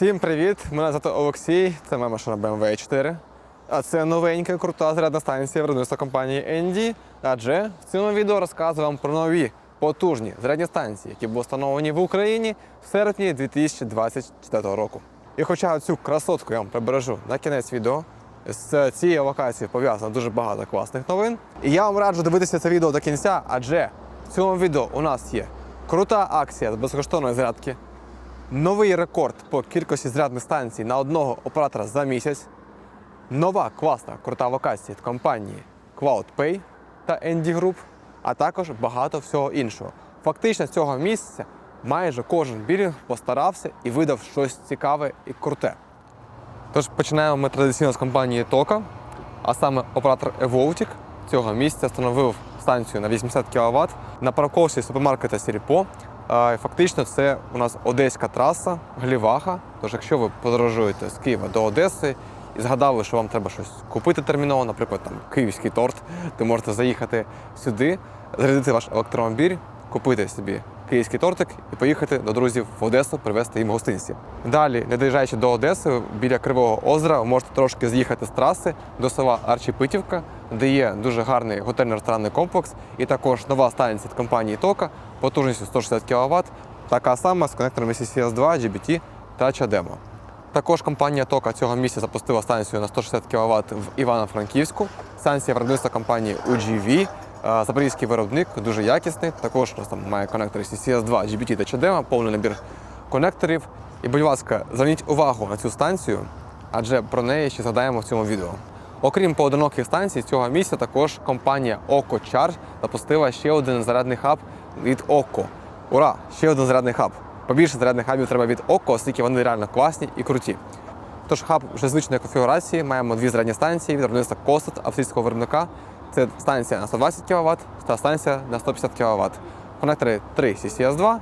Всім привіт! Мене звати Олексій, це моя машина BMW 4. А це новенька крута зарядна станція виробництва компанії ND. Адже в цьому відео розказую вам про нові потужні зарядні станції, які були встановлені в Україні в серпні 2024 року. І хоча цю красотку я вам прибережу на кінець відео, з цією локацією пов'язано дуже багато класних новин. І я вам раджу дивитися це відео до кінця, адже в цьому відео у нас є крута акція з безкоштовної зарядки, новий рекорд по кількості зарядних станцій на одного оператора за місяць, нова класна крута локація від компанії CloudPay та ND Group, а також багато всього іншого. Фактично з цього місяця майже кожен білінг постарався і видав щось цікаве і круте. Тож починаємо ми традиційно з компанії Тока, а саме оператор Evoltic цього місяця встановив станцію на 80 кВт на парковці супермаркета Сіріпо. Фактично, це у нас одеська траса, Гліваха. Тож, якщо ви подорожуєте з Києва до Одеси і згадали, що вам треба щось купити терміново, наприклад, там київський торт, то можете заїхати сюди, зарядити ваш електромобіль, купити собі київський тортик і поїхати до друзів в Одесу, привезти їм гостинці. Далі, не доїжджаючи до Одеси, біля Кривого озера, ви можете трошки з'їхати з траси до села Арчіпитівка, де є дуже гарний готельно-ресторанний комплекс, і також нова станція від компанії Тока потужністю 160 кВт, така сама з конекторами CCS2, GBT та CHAdeMO. Також компанія Тока цього місяця запустила станцію на 160 кВт в Івано-Франківську. Станція виробництва компанії UGV. Е, Запорізький виробник дуже якісний. Також у нас там має конектори CCS2, GBT та CHAdeMO, повний набір конекторів. І, будь ласка, зверніть увагу на цю станцію, адже про неї ще згадаємо в цьому відео. Окрім поодиноких станцій, цього місяця також компанія Oco Charge запустила ще один зарядний хаб від Oco. Ура! Ще один зарядний хаб. Побільше зарядних хабів треба від Oco, оскільки вони реально класні і круті. Тож хаб вже звичної конфігурації. Маємо дві зарядні станції від виробництва Костат австрійського виробника. Це станція на 120 кВт та станція на 150 кВт. Конектори 3 CCS2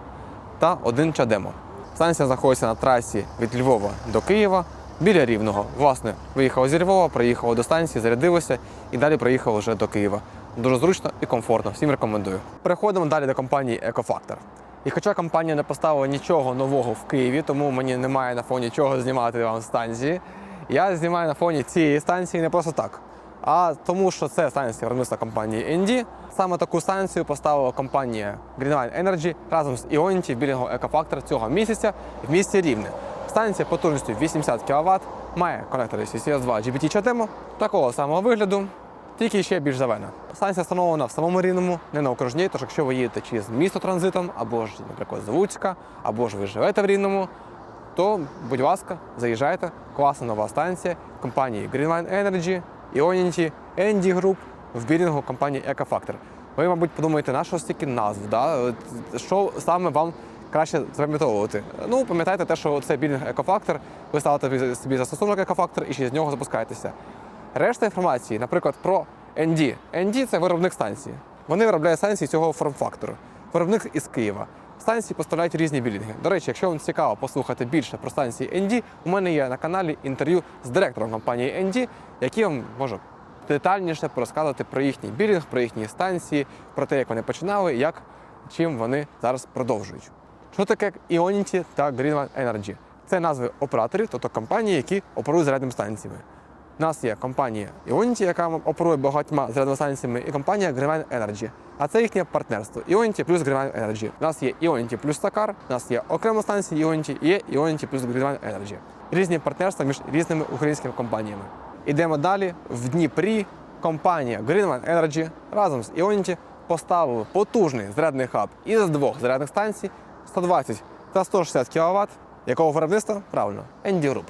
та один CHAdeMO. Станція знаходиться на трасі від Львова до Києва біля Рівного. Власне, виїхав зі Львова, приїхав до станції, зарядилося і далі приїхав вже до Києва. Дуже зручно і комфортно. Всім рекомендую. Переходимо далі до компанії EcoFactor. І хоча компанія не поставила нічого нового в Києві, тому мені немає на фоні чого знімати вам станції. Я знімаю на фоні цієї станції не просто так, а тому, що це станція виробництва компанії ND. Саме таку станцію поставила компанія Greenline Energy разом з в білінгу EcoFactor цього місяця в місті Рівне. Станція потужністю 80 кВт, має конектори CCS2 GBT CHAdeMO, такого самого вигляду, тільки ще більш зелена. Станція встановлена в самому рівному, не на окружній, тож якщо ви їдете через місто транзитом, або ж, наприклад, з Луцька, або ж ви живете в Рівному, то, будь ласка, заїжджайте. Класна нова станція компанії Greenline Energy, Ionity, ND Group в білінгу компанії EcoFactor. Ви, мабуть, подумаєте, на що стільки назв, да? Що саме вам краще запам'ятовувати? Ну, пам'ятайте те, що це білінг EcoFactor, ви ставите собі застосунок EcoFactor і ще з нього запускаєтеся. Решта інформації, наприклад, про ND. ND – це виробник станції. Вони виробляють станції цього форм-фактору. Виробник із Києва. Станції поставляють різні білінги. До речі, якщо вам цікаво послухати більше про станції ND, у мене є на каналі інтерв'ю з директором компанії ND, який вам може детальніше порозказувати про їхній білінг, про їхні станції, про те, як вони починали, як чим вони зараз продовжують. Що таке Ionity та Greenland Energy? Це назви операторів, тобто компанії, які оперують зарядними станціями. У нас є компанія Ionity, яка оперує багатьма зарядними станціями, і компанія Greenline Energy. А це їхнє партнерство Ionity плюс Greenline Energy. У нас є Ionity плюс Сакар, у нас є окрема станція Ionity і є Ionity плюс Greenline Energy. Різні партнерства між різними українськими компаніями. Ідемо далі. В Дніпрі компанія Greenline Energy разом з Ionity поставили потужний зарядний хаб із двох зарядних станцій 120 та 160 кВт, якого виробництва правильно Group.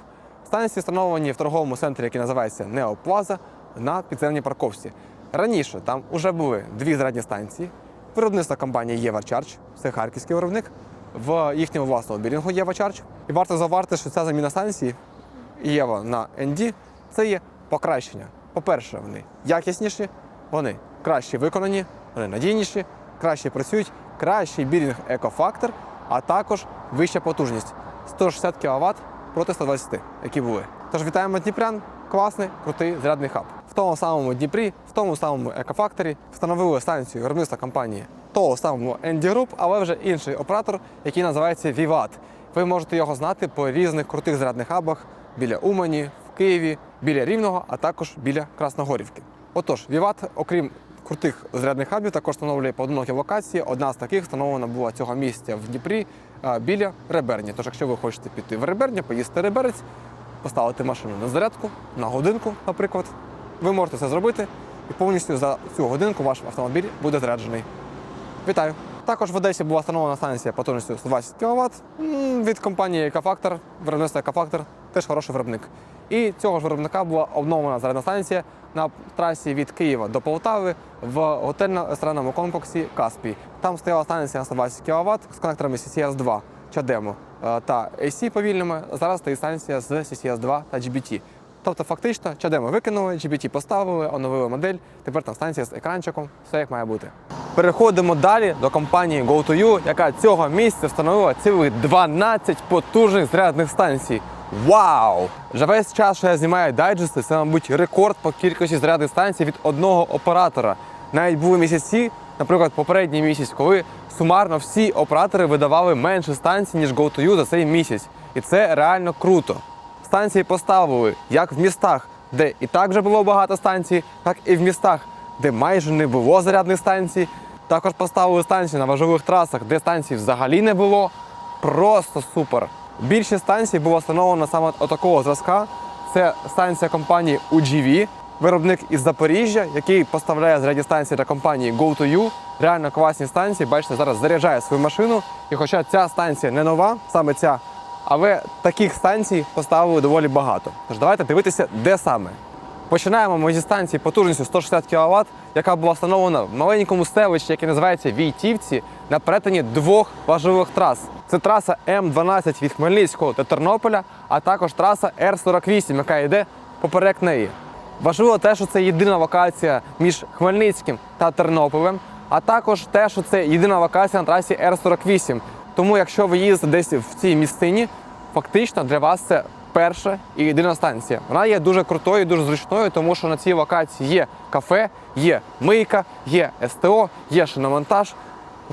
Станції встановлені в торговому центрі, який називається Plaza, на підземній парковці. Раніше там вже були дві зарядні станції. Виробництва компанії Єва Charge, це харківський виробник, в їхньому власному білінгу Єва Charge. І варто заварти, що ця заміна станції Єва на ND – це є покращення. По-перше, вони якісніші, вони краще виконані, вони надійніші, краще працюють, кращий білінг екофактор, а також вища потужність 160 кВт проти 120, які були. Тож вітаємо Дніпрян, класний, крутий зарядний хаб. В тому самому Дніпрі, в тому самому екофакторі встановили станцію виробництва компанії того самого ND Group, але вже інший оператор, який називається Vivat. ви можете його знати по різних крутих зарядних хабах біля Умані, в Києві, біля Рівного, а також біля Красногорівки. Отож, Віват, окрім крутих зарядних хабів, також встановлює поодинокі локації. Одна з таких встановлена була цього місця в Дніпрі біля Реберні. Тож, якщо ви хочете піти в реберня, поїсти реберець, поставити машину на зарядку, на годинку, наприклад, ви можете це зробити, і повністю за цю годинку ваш автомобіль буде заряджений. Вітаю! Також в Одесі була встановлена станція потужністю 120 кВт від компанії Екафактор, виробництва Екафактор, теж хороший виробник. І цього ж виробника була обновлена зарядна станція на трасі від Києва до Полтави в готельно-ресторанному комплексі Каспій. Там стояла станція на 120 кВт з конекторами CCS2 Чадемо е, та AC повільними. Зараз стоїть станція з CCS2 та GBT. Тобто, фактично, чадемо викинули, GBT поставили, оновили модель. Тепер там станція з екранчиком, все як має бути. Переходимо далі до компанії GoToYou, яка цього місяця встановила цілих 12 потужних зарядних станцій. Вау! Вже весь час, що я знімаю дайджести, це, мабуть, рекорд по кількості зарядних станцій від одного оператора. Навіть були місяці, наприклад, попередній місяць, коли сумарно всі оператори видавали менше станцій, ніж GoToYou за цей місяць. І це реально круто. Станції поставили як в містах, де і так вже було багато станцій, так і в містах, де майже не було зарядних станцій. Також поставили станції на важливих трасах, де станцій взагалі не було. Просто супер. Більшість станцій було встановлено саме отакого такого зразка. Це станція компанії UGV, виробник із Запоріжжя, який поставляє зарядні станції для компанії GoToYou. Реально класні станції. Бачите, зараз заряджає свою машину. І хоча ця станція не нова, саме ця, але таких станцій поставили доволі багато. Тож давайте дивитися, де саме. Починаємо ми зі станції потужністю 160 кВт, яка була встановлена в маленькому селищі, яке називається Війтівці, на перетині двох важливих трас. Це траса М12 від Хмельницького до Тернополя, а також траса Р48, яка йде поперек неї. Важливо те, що це єдина локація між Хмельницьким та Тернополем, а також те, що це єдина локація на трасі Р48. Тому, якщо ви їздите десь в цій місцині, фактично для вас це перша і єдина станція. Вона є дуже крутою, дуже зручною, тому що на цій локації є кафе, є мийка, є СТО, є шиномонтаж.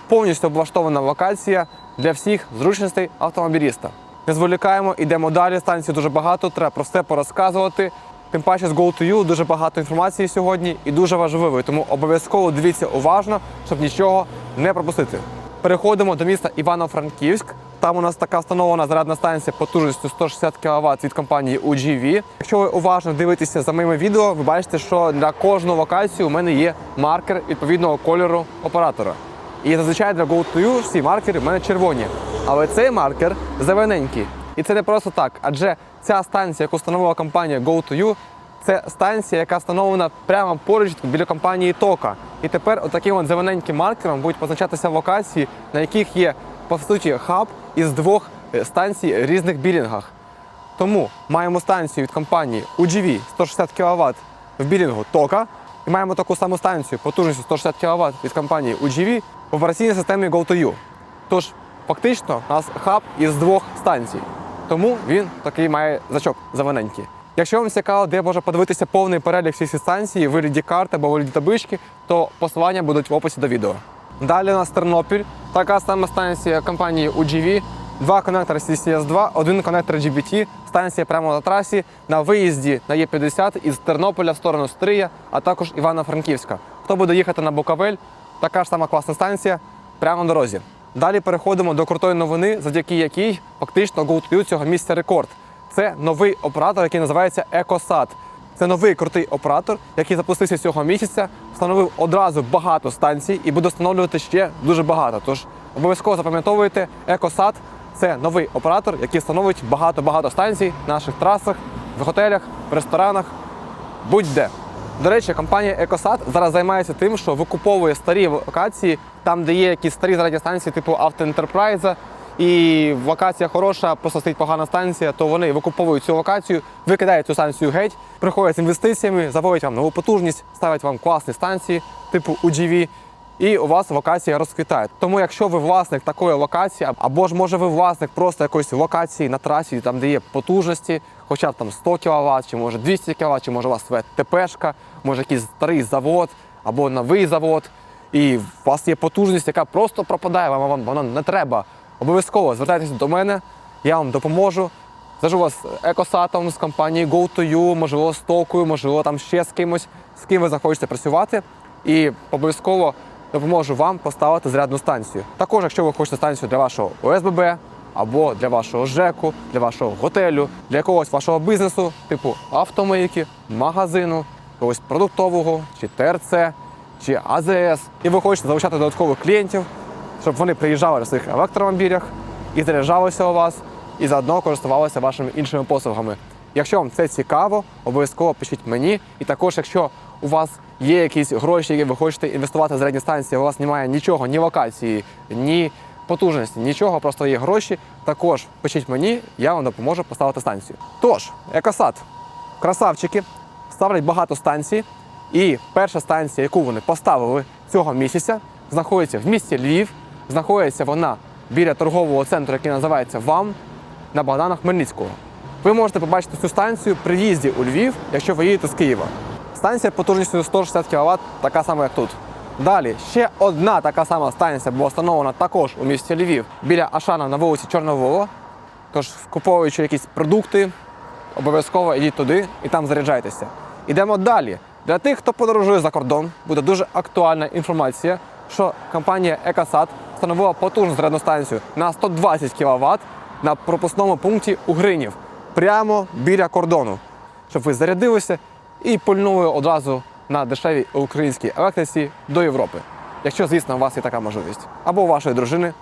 Повністю облаштована локація для всіх зручностей автомобіліста. Не зволікаємо, йдемо далі. Станцій дуже багато, треба про все порозказувати. Тим паче з Go2U дуже багато інформації сьогодні і дуже важливої, тому обов'язково дивіться уважно, щоб нічого не пропустити. Переходимо до міста Івано-Франківськ. Там у нас така встановлена зарядна станція потужністю 160 кВт від компанії UGV. Якщо ви уважно дивитеся за моїми відео, ви бачите, що для кожної локації у мене є маркер відповідного кольору оператора. І зазвичай для Go2U всі маркери в мене червоні. Але цей маркер зелененький. І це не просто так, адже ця станція, яку встановила компанія Go2U, це станція, яка встановлена прямо поруч біля компанії Тока. І тепер отаким от зелененьким маркером будуть позначатися локації, на яких є по суті хаб із двох е, станцій різних білінгах. Тому маємо станцію від компанії UGV 160 кВт в білінгу Тока. І маємо таку саму станцію потужністю 160 кВт від компанії UGV в операційній системі Go2U. Тож, фактично, у нас хаб із двох станцій. Тому він такий має зачок зелененький. Якщо вам цікаво, де можна подивитися повний перелік всіх станцій, вигляді карти або вигляді таблички, то посилання будуть в описі до відео. Далі у нас Тернопіль, така сама станція компанії UGV, два конектори CCS2, один конектор GBT, станція прямо на трасі на виїзді на Е50 із Тернополя в сторону Стрия, а також Івано-Франківська. Хто буде їхати на Буковель, така ж сама класна станція прямо на дорозі. Далі переходимо до крутої новини, завдяки якій фактично GoToYou цього місця рекорд. Це новий оператор, який називається EcoSat. Це новий крутий оператор, який запустився цього місяця, встановив одразу багато станцій і буде встановлювати ще дуже багато. Тож обов'язково запам'ятовуйте, EcoSat – це новий оператор, який встановить багато-багато станцій на наших трасах, в готелях, в ресторанах, будь-де. До речі, компанія EcoSat зараз займається тим, що викуповує старі локації, там, де є якісь старі зарядні станції, типу Автоентерпрайза, і локація хороша, просто стоїть погана станція, то вони викуповують цю локацію, викидають цю станцію геть, приходять з інвестиціями, заводять вам нову потужність, ставлять вам класні станції, типу UGV, і у вас локація розквітає. Тому, якщо ви власник такої локації, або ж може ви власник просто якоїсь локації на трасі, там де є потужності, хоча б там 100 кВт, чи може 200 кВт, чи може у вас своя ТПшка, може якийсь старий завод або новий завод, і у вас є потужність, яка просто пропадає, вам, вам вона не треба. Обов'язково звертайтеся до мене. я вам допоможу. Зв'яжу вас екосатом, з компанією GoToYou, можливо, з Токою, можливо, там ще з кимось, з ким ви захочете працювати. І обов'язково допоможу вам поставити зарядну станцію. Також, якщо ви хочете станцію для вашого ОСББ або для вашого ЖЕКу, для вашого готелю, для якогось вашого бізнесу, типу автомийки, магазину, якогось продуктового чи ТРЦ, чи АЗС, і ви хочете залучати додаткових клієнтів, щоб вони приїжджали на своїх електромобілях і заряджалися у вас, і заодно користувалися вашими іншими послугами. Якщо вам це цікаво, обов'язково пишіть мені. І також, якщо у вас є якісь гроші, які ви хочете інвестувати в зарядні станції, у вас немає нічого, ні локації, ні потужності, нічого, просто є гроші. Також пишіть мені, я вам допоможу поставити станцію. Тож, екосад, красавчики, ставлять багато станцій. І перша станція, яку вони поставили цього місяця, знаходиться в місті Львів. Знаходиться вона біля торгового центру, який називається ВАМ на Богдана Хмельницького. Ви можете побачити цю станцію при в'їзді у Львів, якщо ви їдете з Києва. Станція потужністю 160 кВт, така сама, як тут. Далі ще одна така сама станція була встановлена також у місті Львів біля Ашана на вулиці Чорновола. Тож, куповуючи якісь продукти, обов'язково йдіть туди і там заряджайтеся. Ідемо далі. Для тих, хто подорожує за кордон, буде дуже актуальна інформація, що компанія Екосад встановила потужну зарядну станцію на 120 кВт на пропускному пункті у Гринів, прямо біля кордону, щоб ви зарядилися і пульнули одразу на дешевій українській електриці до Європи. Якщо, звісно, у вас є така можливість. Або у вашої дружини,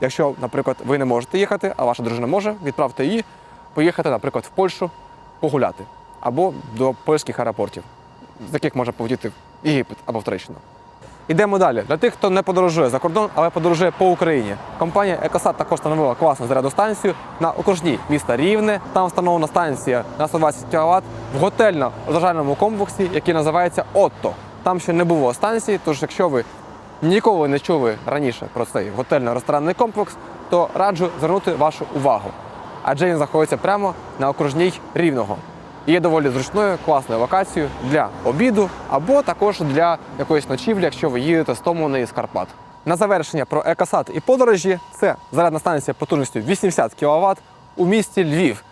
Якщо, наприклад, ви не можете їхати, а ваша дружина може, відправте її поїхати, наприклад, в Польщу погуляти або до польських аеропортів, з яких може полетіти в Єгипет або в Туреччину. Ідемо далі. Для тих, хто не подорожує за кордон, але подорожує по Україні. Компанія Екосад також встановила класну зарядну станцію на окружній міста Рівне. Там встановлена станція на 120 кВт в готельно-розважальному комплексі, який називається Отто. Там ще не було станції, тож якщо ви ніколи не чули раніше про цей готельно-ресторанний комплекс, то раджу звернути вашу увагу. Адже він знаходиться прямо на окружній рівного. І Є доволі зручною, класною локацією для обіду або також для якоїсь ночівлі, якщо ви їдете з Томони з Карпат. На завершення про екосад і подорожі це зарядна станція потужністю 80 кВт у місті Львів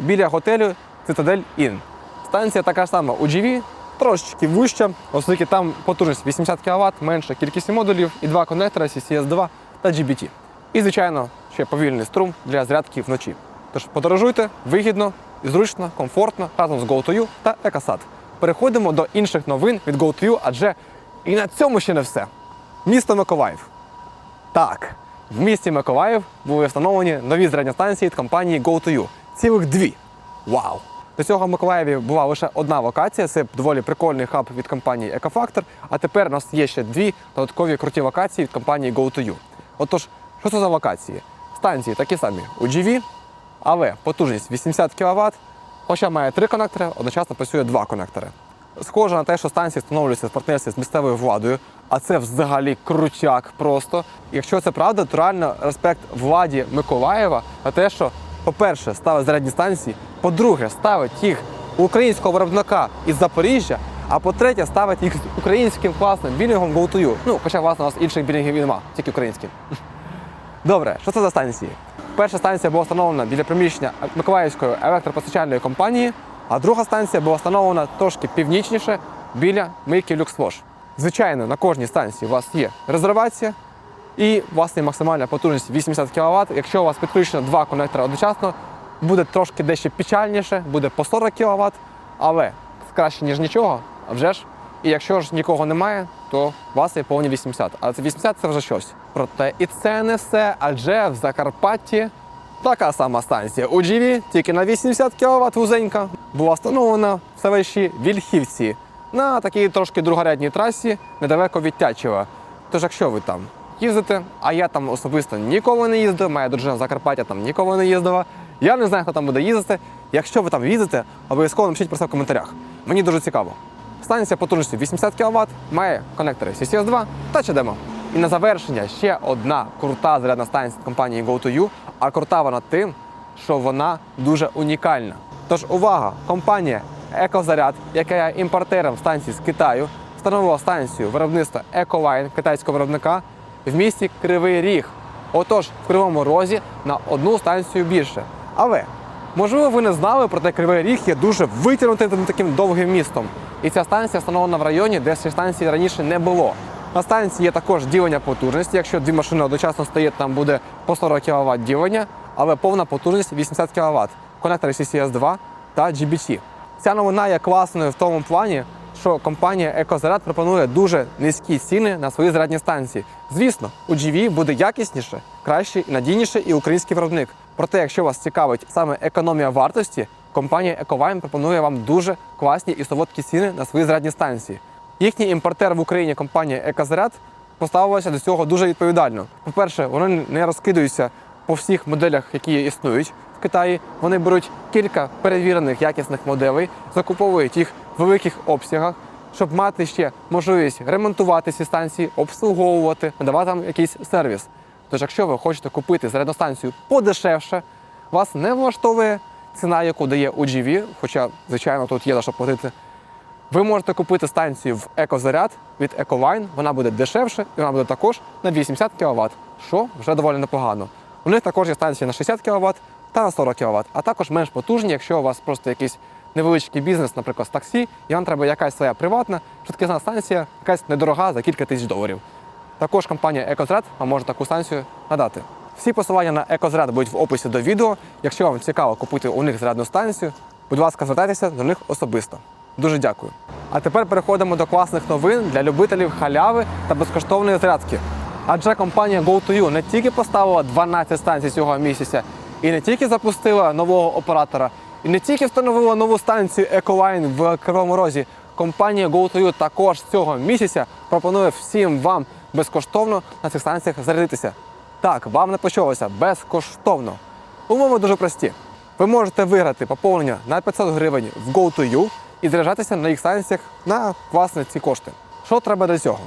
біля готелю Цитадель Ін. Станція така сама у GV, трошечки вища, оскільки там потужність 80 кВт, менша кількість модулів і два конектора CCS2 та GBT. І, звичайно, ще повільний струм для зарядки вночі. Тож подорожуйте вигідно, і зручно, комфортно разом з GoToYou та EcoSat. Переходимо до інших новин від GoToYou, адже і на цьому ще не все. Місто Миколаїв. Так, в місті Миколаїв були встановлені нові зарядні станції від компанії GoToYou. Цілих дві. Вау! До цього в Миколаєві була лише одна локація, це доволі прикольний хаб від компанії EcoFactor, а тепер у нас є ще дві додаткові круті локації від компанії GoToYou. Отож, що це за локації? Станції такі самі у GV, але потужність 80 кВт, хоча має три конектори, одночасно працює два конектори. Схоже на те, що станції встановлюються в партнерстві з місцевою владою, а це взагалі крутяк просто. Якщо це правда, то реально респект владі Миколаєва на те, що, по-перше, ставить зарядні станції, по-друге, ставить їх у українського виробника із Запоріжжя, а по-третє, ставить їх з українським класним білінгом GoToYou. Ну, хоча, власне, у нас інших білінгів і нема, тільки українські. Добре, що це за станції? Перша станція була встановлена біля приміщення Миколаївської електропостачальної компанії, а друга станція була встановлена трошки північніше біля мийки Люксвош. Звичайно, на кожній станції у вас є резервація і власне максимальна потужність 80 кВт. Якщо у вас підключено два конектори одночасно, буде трошки дещо печальніше, буде по 40 кВт, але краще, ніж нічого, а вже ж. І якщо ж нікого немає, то у вас є повні 80. А це 80 це вже щось. Проте і це не все, адже в Закарпатті така сама станція у GV, тільки на 80 кВт вузенька, була встановлена в селищі Вільхівці на такій трошки другорядній трасі недалеко від Тячева. Тож, якщо ви там їздите, а я там особисто ніколи не їздив, моя дружина Закарпаття там ніколи не їздила. Я не знаю, хто там буде їздити. Якщо ви там їздите, обов'язково напишіть про це в коментарях. Мені дуже цікаво. Станція потужністю 80 кВт, має конектори CCS2 та CHAdeMO. І на завершення ще одна крута зарядна станція компанії GoToYou, а крута вона тим, що вона дуже унікальна. Тож увага! Компанія Екозаряд, яка є імпортером станції з Китаю, встановила станцію виробництва Ecoline китайського виробника в місті Кривий Ріг. Отож, в Кривому Розі на одну станцію більше. Але можливо ви не знали, проте Кривий Ріг є дуже витягнутим таким довгим містом. І ця станція встановлена в районі, де станції раніше не було. На станції є також ділення потужності. Якщо дві машини одночасно стоять, там буде по 40 кВт ділення, але повна потужність 80 кВт. Конектори CCS2 та GBT. Ця новина є класною в тому плані, що компанія Екозаряд пропонує дуже низькі ціни на свої зарядні станції. Звісно, у GV буде якісніше, краще і надійніше і український виробник. Проте, якщо вас цікавить саме економія вартості, компанія Ecovine пропонує вам дуже класні і солодкі ціни на свої зарядні станції. Їхній імпортер в Україні компанія Екозаряд поставилася до цього дуже відповідально. По-перше, вони не розкидаються по всіх моделях, які існують в Китаї. Вони беруть кілька перевірених якісних моделей, закуповують їх в великих обсягах, щоб мати ще можливість ремонтувати ці станції, обслуговувати, надавати там якийсь сервіс. Тож, якщо ви хочете купити зарядну станцію подешевше, вас не влаштовує ціна, яку дає UGV, хоча, звичайно, тут є за що платити. Ви можете купити станцію в екозаряд від Ecovine, вона буде дешевше і вона буде також на 80 кВт, що вже доволі непогано. У них також є станції на 60 кВт та на 40 кВт, а також менш потужні, якщо у вас просто якийсь невеличкий бізнес, наприклад, з таксі, і вам треба якась своя приватна, швидкісна станція, якась недорога за кілька тисяч доларів. Також компанія Екозряд вам може таку станцію надати. Всі посилання на Екозряд будуть в описі до відео. Якщо вам цікаво купити у них зарядну станцію, будь ласка, звертайтеся до них особисто. Дуже дякую. А тепер переходимо до класних новин для любителів халяви та безкоштовної зарядки. Адже компанія GoToYou не тільки поставила 12 станцій цього місяця, і не тільки запустила нового оператора, і не тільки встановила нову станцію Ecoline в Кривому Розі. Компанія GoToYou також цього місяця пропонує всім вам безкоштовно на цих станціях зарядитися. Так, вам не почалося безкоштовно. Умови дуже прості. Ви можете виграти поповнення на 500 гривень в GoToYou і заряджатися на їх станціях на власне ці кошти. Що треба для цього?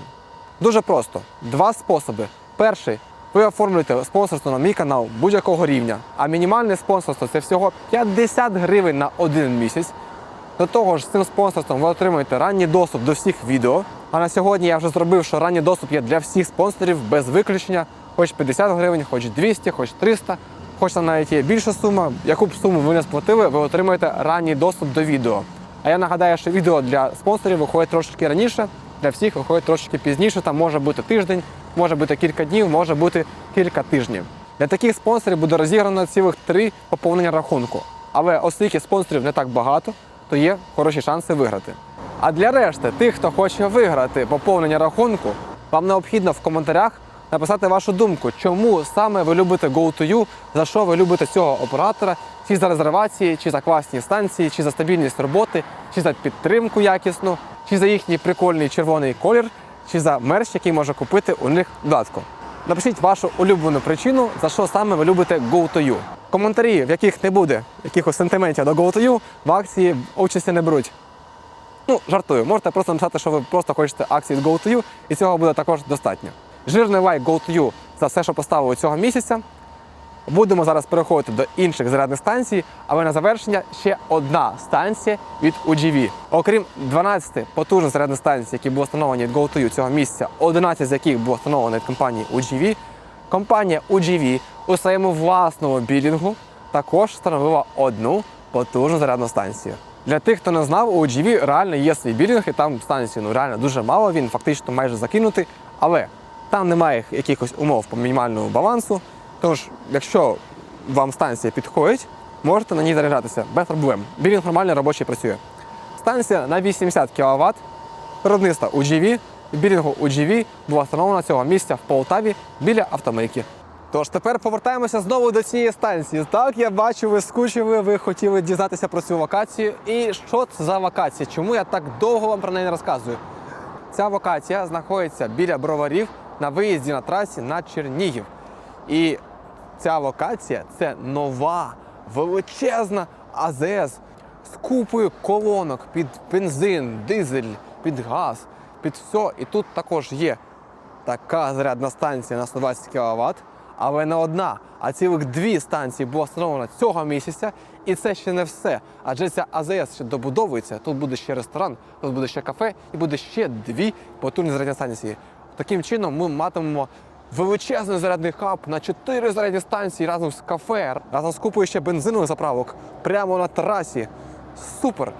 Дуже просто. Два способи. Перший ви оформлюєте спонсорство на мій канал будь-якого рівня, а мінімальне спонсорство це всього 50 гривень на один місяць. До того ж, з цим спонсорством ви отримуєте ранній доступ до всіх відео. А на сьогодні я вже зробив, що ранній доступ є для всіх спонсорів без виключення, хоч 50 гривень, хоч 200, хоч 300, хоч там навіть є більша сума. Яку б суму ви не сплатили, ви отримаєте ранній доступ до відео. А я нагадаю, що відео для спонсорів виходить трошки раніше, для всіх виходить трошки пізніше. Там може бути тиждень, може бути кілька днів, може бути кілька тижнів. Для таких спонсорів буде розіграно цілих три поповнення рахунку. Але оскільки спонсорів не так багато, то є хороші шанси виграти. А для решти, тих, хто хоче виграти поповнення рахунку, вам необхідно в коментарях написати вашу думку, чому саме ви любите GoToYou, за що ви любите цього оператора, чи за резервації, чи за класні станції, чи за стабільність роботи, чи за підтримку якісну, чи за їхній прикольний червоний колір, чи за мерч, який може купити у них додатку. Напишіть вашу улюблену причину, за що саме ви любите GoToYou. Коментарі, в яких не буде якихось сентиментів до GoToYou, в акції участі не беруть. Ну, жартую, можете просто написати, що ви просто хочете акції від GoToYou, і цього буде також достатньо. Жирний лайк GoToYou за все, що поставили цього місяця. Будемо зараз переходити до інших зарядних станцій, але на завершення ще одна станція від UGV. Окрім 12 потужних зарядних станцій, які були встановлені від GoToYou цього місяця, 11 з яких було встановлено від компанії UGV, компанія UGV у своєму власному білінгу також встановила одну потужну зарядну станцію. Для тих, хто не знав, у UGV реально є свій білінг, і там станцій ну, реально дуже мало, він фактично майже закинутий, але там немає якихось умов по мінімальному балансу. Тож, якщо вам станція підходить, можете на ній заряджатися без проблем. Білінг нормально робочий працює. Станція на 80 кВт, виробництва UGV, білінгу UGV була встановлена цього місця в Полтаві біля автомийки. Тож тепер повертаємося знову до цієї станції. Так, я бачу, ви скучили, ви хотіли дізнатися про цю локацію. І що це за локація? Чому я так довго вам про неї не розказую? Ця локація знаходиться біля броварів на виїзді на трасі на Чернігів. І ця локація це нова, величезна АЗС з купою колонок під бензин, дизель, під газ, під все. І тут також є така зарядна станція на 120 кВт, але не одна, а цілих дві станції було встановлено цього місяця. І це ще не все. Адже ця АЗС ще добудовується. Тут буде ще ресторан, тут буде ще кафе і буде ще дві потужні зарядні станції. Таким чином ми матимемо величезний зарядний хаб на 4 зарядні станції разом з кафе, разом з купою ще бензинових заправок прямо на трасі. Супер!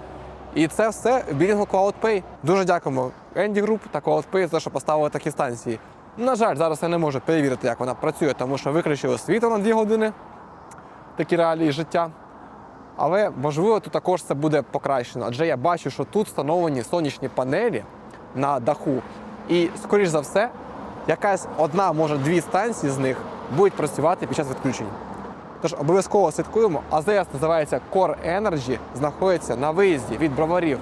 І це все білінгу CloudPay. Дуже дякуємо Енді Group та CloudPay за те, що поставили такі станції. На жаль, зараз я не можу перевірити, як вона працює, тому що виключили світло на 2 години. Такі реалії життя. Але можливо тут також це буде покращено, адже я бачу, що тут встановлені сонячні панелі на даху. І, скоріш за все, якась одна, може дві станції з них будуть працювати під час відключень. Тож обов'язково слідкуємо. АЗС називається Core Energy, знаходиться на виїзді від броварів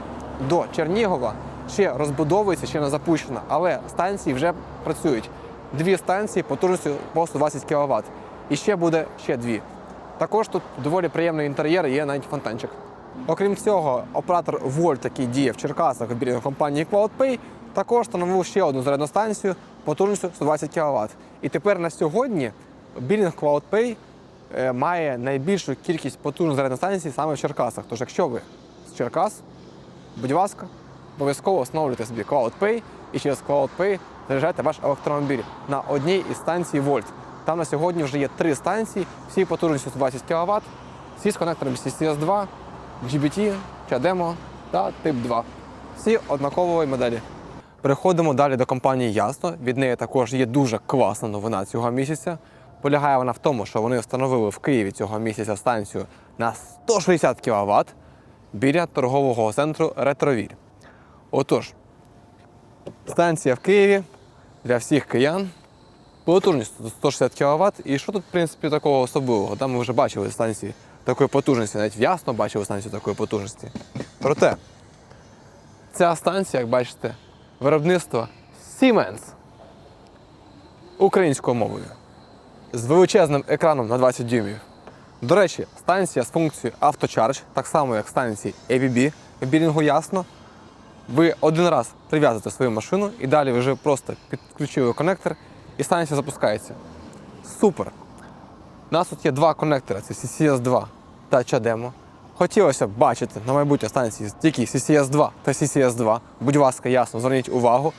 до Чернігова. Ще розбудовується, ще не запущена, але станції вже працюють. Дві станції потужністю по 120 кВт. І ще буде ще дві. Також тут доволі приємний інтер'єр, є навіть фонтанчик. Окрім цього, оператор Volt, який діє в Черкасах в бірі компанії CloudPay, також встановив ще одну зарядну станцію потужністю 120 кВт. І тепер на сьогодні білінг CloudPay е, має найбільшу кількість потужних зарядних станцій саме в Черкасах. Тож, якщо ви з Черкас, будь ласка, обов'язково встановлюйте собі CloudPay і через CloudPay заряджайте ваш електромобіль на одній із станцій Volt. Там на сьогодні вже є три станції, всі потужністю 120 кВт, всі з конектором CCS2, GBT, CHAdeMO та Type 2. Всі однакової моделі. Переходимо далі до компанії Ясно. Від неї також є дуже класна новина цього місяця. Полягає вона в тому, що вони встановили в Києві цього місяця станцію на 160 кВт біля торгового центру Ретровіль. Отож, станція в Києві для всіх киян. Потужністю 160 кВт. І що тут, в принципі, такого особливого? Там ми вже бачили станції такої потужності, навіть ясно бачили станцію такої потужності. Проте, ця станція, як бачите, виробництво Siemens українською мовою з величезним екраном на 20 дюймів. До речі, станція з функцією авточардж, так само як станції ABB в білінгу ясно. Ви один раз прив'язуєте свою машину і далі вже просто підключили конектор і станція запускається. Супер! У нас тут є два конектори: це CCS2 та CHAdeMO. Хотілося б бачити на майбутнє станції тільки CCS2 та CCS2. Будь ласка, ясно, зверніть увагу.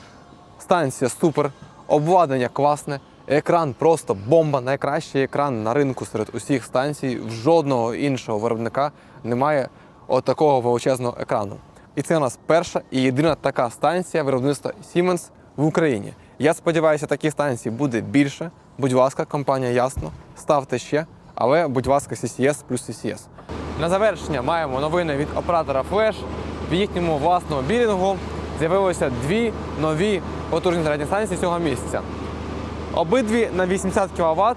Станція супер, обладнання класне, екран просто бомба. Найкращий екран на ринку серед усіх станцій. В жодного іншого виробника немає отакого величезного екрану. І це у нас перша і єдина така станція виробництва Siemens в Україні. Я сподіваюся, таких станцій буде більше. Будь ласка, компанія ясно, ставте ще, але будь ласка, CCS плюс CCS. На завершення маємо новини від оператора Flash. В їхньому власному білінгу з'явилося дві нові потужні зарядні станції цього місяця. Обидві на 80 кВт,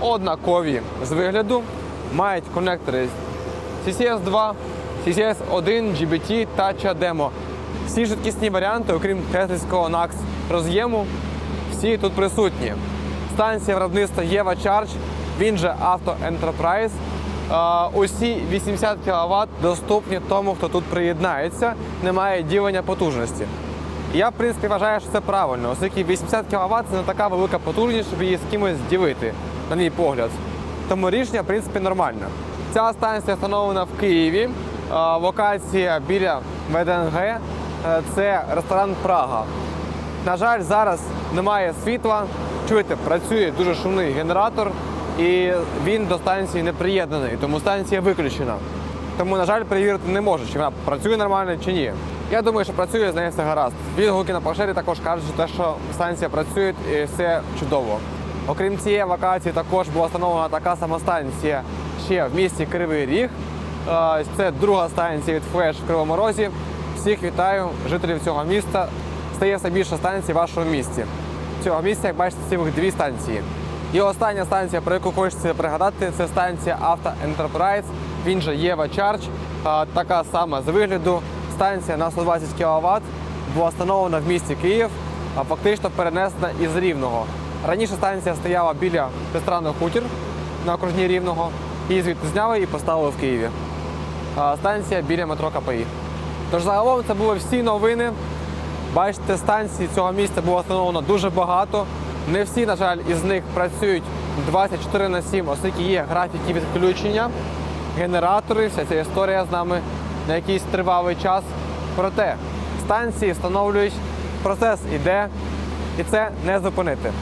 однакові з вигляду, мають конектори CCS2, CCS1, GBT та CHAdeMO. Всі швидкісні варіанти, окрім теслівського NAX роз'єму, всі тут присутні. Станція виробництва Єва Charge, він же Auto Enterprise. Усі 80 кВт доступні тому, хто тут приєднається, немає ділення потужності. Я, в принципі, вважаю, що це правильно, оскільки 80 кВт це не така велика потужність, щоб її з кимось ділити, на мій погляд. Тому рішення, в принципі, нормальне. Ця станція встановлена в Києві. Локація біля ВДНГ. Е, Це ресторан Прага. На жаль, зараз немає світла. Чуєте, працює дуже шумний генератор, і він до станції не приєднаний, тому станція виключена. Тому, на жаль, перевірити не можу, чи вона працює нормально чи ні. Я думаю, що працює, з нею все гаразд. Відгуки на поширі також кажуть, що те, що станція працює і все чудово. Окрім цієї локації, також була встановлена така сама станція ще в місті Кривий Ріг. Це друга станція від Флеш в Кривому Розі. Всіх вітаю, жителів цього міста. Стає все більше станцій в вашому місті. Цього місця, як бачите, цілих дві станції. І остання станція, про яку хочеться пригадати, це станція Auto Enterprise, він же Єва. Е, Така сама з вигляду. Станція на 120 кВт була встановлена в місті Київ, а фактично перенесена із Рівного. Раніше станція стояла біля ресторану Хутір на окружній Рівного. Її звідти зняли і поставили в Києві. Станція біля метро КПІ. Тож загалом це були всі новини. Бачите, станцій цього місця було встановлено дуже багато. Не всі, на жаль, із них працюють 24 на 7, оскільки є графіки відключення, генератори, вся ця історія з нами на якийсь тривалий час. Проте станції встановлюють, процес іде, і це не зупинити.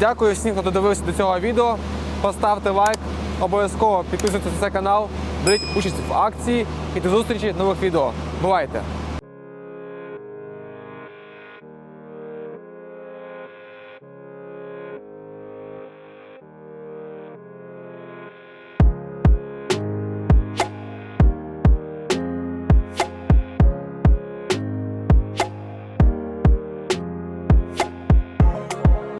Дякую всім, хто додивився до цього відео. Поставте лайк, обов'язково підписуйтесь на цей канал, беріть участь в акції і до зустрічі в нових відео. Бувайте!